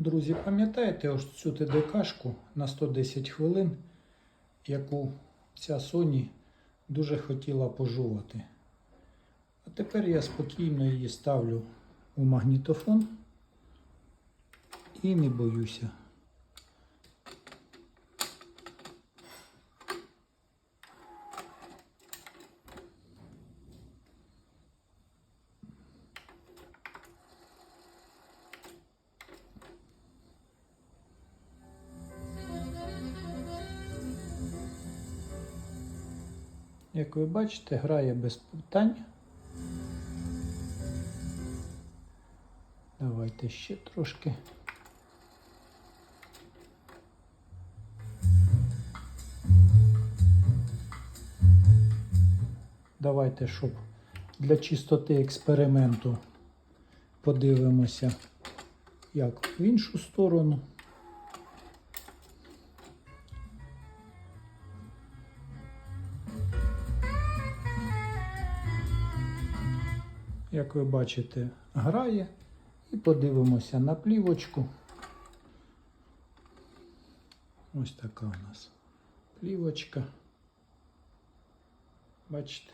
Друзі, пам'ятаєте ось цю ТДКшку на 110 хвилин, яку ця Sony дуже хотіла пожувати. А тепер я спокійно її ставлю у магнітофон і не боюся. Як ви бачите, грає без питань. Давайте ще трошки. Давайте, щоб для чистоти експерименту подивимося, як в іншу сторону. Як ви бачите, грає. І подивимося на плівочку. Ось така у нас плівочка. Бачите?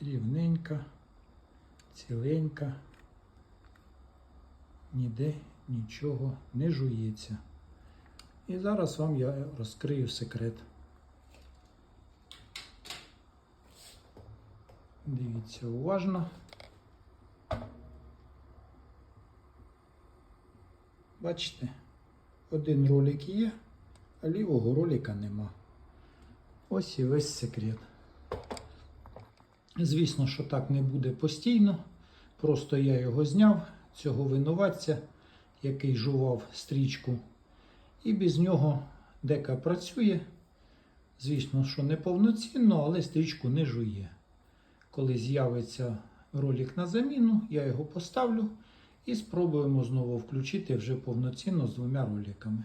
Рівненька, ціленька, ніде нічого не жується. І зараз вам я розкрию секрет. Дивіться уважно. Бачите, один ролик є, а лівого ролика нема. Ось і весь секрет. Звісно, що так не буде постійно. Просто я його зняв, цього винуватця, який жував стрічку. І без нього дека працює. Звісно, що не повноцінно, але стрічку не жує. Коли з'явиться ролик на заміну, я його поставлю і спробуємо знову включити вже повноцінно з двома роликами.